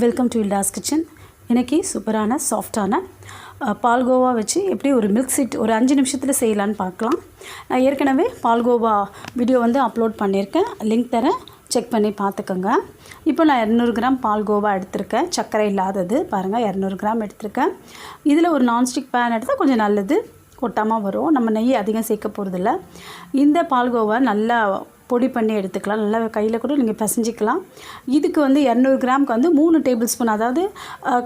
Welcome to இல்டாஸ் kitchen இன்னைக்கு சூப்பரான சாஃப்டான பால்கோவா வச்சு எப்படி ஒரு மில்க் சீட் ஒரு அஞ்சு நிமிஷத்தில் செய்யலான்னு பார்க்கலாம். நான் ஏற்கனவே பால்கோவா வீடியோ வந்து அப்லோட் பண்ணியிருக்கேன். லிங்க் தரேன். செக் பண்ணி பார்த்துக்கோங்க. இப்போ நான் இரநூறு கிராம் பால்கோவா எடுத்திருக்கேன். சர்க்கரை இல்லாதது. பாருங்கள் இரநூறு கிராம் எடுத்திருக்கேன். இதில் ஒரு நான்ஸ்டிக் பேன் எடுத்தால் கொஞ்சம் நல்லது. கொட்டாமல் வரும். நம்ம நெய் அதிகம் சேர்க்க போகிறதில்ல இந்த பால்கோவா நல்லா பொடி பண்ணி எடுத்துக்கலாம். நல்லா கையில் கூட நீங்கள் பிசைஞ்சிக்கலாம். இதுக்கு வந்து இரநூறு கிராமுக்கு வந்து மூணு டேபிள் ஸ்பூன் அதாவது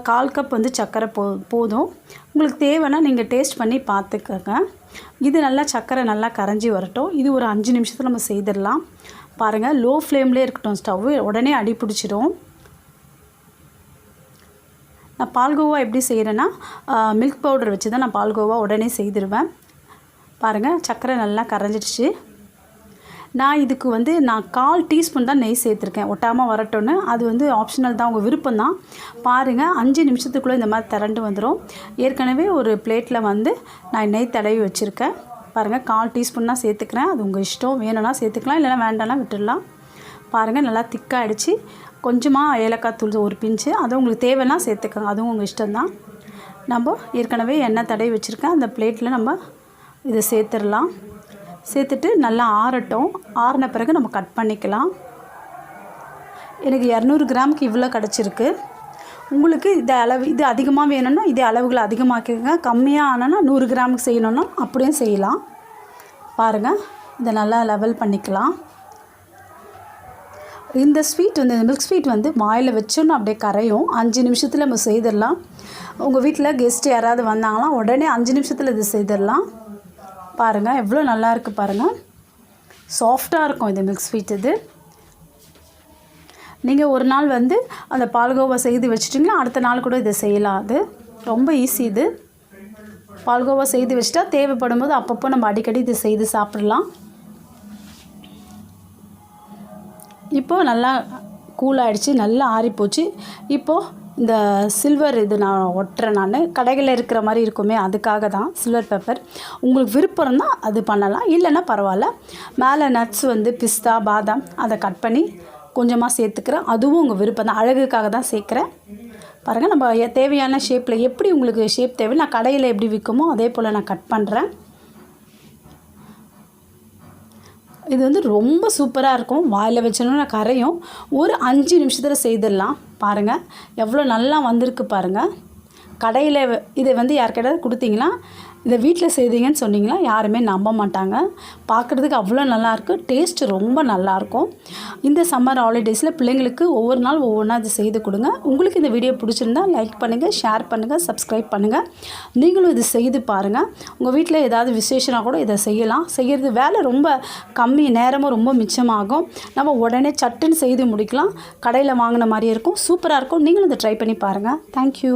கால் கப் வந்து சர்க்கரை போ போதும். உங்களுக்கு தேவைன்னா நீங்கள் டேஸ்ட் பண்ணி பார்த்துக்கோங்க இது நல்லா சர்க்கரை நல்லா கரைஞ்சி வரட்டும். இது ஒரு அஞ்சு நிமிஷத்தில் நம்ம செய்திடலாம். பாருங்கள் லோ ஃப்ளேம்லேயே இருக்கட்டும் ஸ்டவ். உடனே அடி பிடிச்சிடும். நான் பால்கோவா எப்படி செய்கிறேன்னா மில்க் பவுடர் வச்சு தான் நான் பால்கோவா உடனே செய்திருவேன். பாருங்கள் சர்க்கரை நல்லா கரைஞ்சிடுச்சு. நான் இதுக்கு வந்து நான் கால் டீஸ்பூன் தான் நெய் சேர்த்துருக்கேன். ஒட்டாமல் வரட்டோன்னு அது வந்து ஆப்ஷனல் தான். உங்கள் விருப்பம் தான். பாருங்கள் அஞ்சு நிமிஷத்துக்குள்ளே இந்த மாதிரி திரண்டு வந்துடும் ஏற்கனவே ஒரு பிளேட்டில் வந்து நான் நெய் தடவி வச்சுருக்கேன். பாருங்கள் கால் டீஸ்பூன் தான் சேர்த்துக்கிறேன். அது உங்கள் இஷ்டம். வேணும்னா சேர்த்துக்கலாம் இல்லைனா வேண்டாம்னா விட்டுடலாம். பாருங்கள் நல்லா திக்காகிடுச்சு கொஞ்சமாக ஏலக்காய் தூள் ஒரு பிஞ்சு. அது உங்களுக்கு தேவைன்னா சேர்த்துக்கோங்க அதுவும் உங்கள் இஷ்டம்தான் நம்ம ஏற்கனவே எண்ணெய் தடவி வச்சுருக்கேன். அந்த பிளேட்டில் நம்ம இதை சேர்த்துடலாம். சேர்த்துட்டு நல்லா ஆறட்டும். ஆறின பிறகு நம்ம கட் பண்ணிக்கலாம். எனக்கு இரநூறு கிராமுக்கு இவ்வளோ கிடச்சிருக்கு. உங்களுக்கு இது அளவு இது அதிகமாக வேணும்னா இதே அளவுகளை அதிகமாக்கிக்கோங்க. கம்மியாக ஆனோன்னா நூறு கிராமுக்கு செய்யணுன்னா அப்படியும் செய்யலாம். பாருங்கள் இதை நல்லா லெவல் பண்ணிக்கலாம். இந்த ஸ்வீட் வந்து இந்த மில்க் ஸ்வீட் வந்து வாயில் வச்சோன்னு அப்படியே கரையும். அஞ்சு நிமிஷத்தில் நம்ம செய்திடலாம். உங்கள் வீட்டில் கெஸ்ட் யாராவது வந்தாங்கன்னா உடனே அஞ்சு நிமிஷத்தில் இது செய்திடலாம். பாருங்கள் எவ்வளோ நல்லா இருக்குது பாருங்கள் சாஃப்டாக இருக்கும் இது மிக்ஸ் ஸ்வீட் இது. நீங்கள் ஒரு நாள் வந்து அந்த பால்கோவா செய்து வச்சுட்டிங்கன்னா அடுத்த நாள் கூட இதை செய்யலாம் அது. ரொம்ப ஈஸி இது. பால்கோவா செய்து வச்சுட்டா தேவைப்படும் போது அப்பப்போ நம்ம அடிக்கடி இதை செய்து சாப்பிடலாம். இப்போது நல்லா கூல் நல்லா ஆறிப்போச்சு. இப்போது இந்த சில்வர் இது நான் ஒட்டுறேன் நான். கடைகளில் இருக்கிற மாதிரி இருக்குமே அதுக்காக தான் சில்வர் பேப்பர் உங்களுக்கு விருப்பம் அது பண்ணலாம். இல்லைன்னா பரவாயில்ல. மேலே நட்ஸ் வந்து பிஸ்தா பாதாம் அதை கட் பண்ணி கொஞ்சமாக சேர்த்துக்கிறேன். அதுவும் உங்கள் விருப்பம் தான். அழகுக்காக தான் சேர்க்குறேன். பாருங்கள் நம்ம தேவையான ஷேப்பில் எப்படி உங்களுக்கு ஷேப் தேவை நான் கடையில் எப்படி விற்குமோ அதே போல் நான் கட் பண்ணுறேன் இது வந்து ரொம்ப சூப்பராக இருக்கும். வாயில் வச்சோன்னா கரையும். ஒரு அஞ்சு நிமிஷத்தில் செய்திடலாம். பாருங்கள் எவ்வளோ நல்லா வந்திருக்கு பாருங்கள் கடையில் இதை வந்து யாருக்கிட்டாவது கொடுத்தீங்களா இதை வீட்டில் செய்தீங்கன்னு சொன்னீங்களா யாருமே நம்ப மாட்டாங்க. பார்க்குறதுக்கு அவ்வளோ நல்லாயிருக்கு. டேஸ்ட் ரொம்ப நல்லாயிருக்கும். இந்த சம்மர் ஹாலிடேஸில் பிள்ளைங்களுக்கு ஒவ்வொரு நாள் ஒவ்வொன்றா இது செய்து கொடுங்க. உங்களுக்கு இந்த வீடியோ பிடிச்சிருந்தா லைக் பண்ணுங்கள் ஷேர் பண்ணுங்கள் சப்ஸ்கிரைப் பண்ணுங்கள் நீங்களும் இது செய்து பாருங்கள் உங்கள் வீட்டில் ஏதாவது விசேஷனா கூட இதை செய்யலாம். செய்கிறது வேலை ரொம்ப கம்மி நேரமும் ரொம்ப மிச்சமாகும். நம்ம உடனே சட்டுன்னு செய்து முடிக்கலாம். கடையில் வாங்கின மாதிரி இருக்கும். சூப்பராக இருக்கும். நீங்களும் இதை ட்ரை பண்ணி பாருங்கள் தேங்க்யூ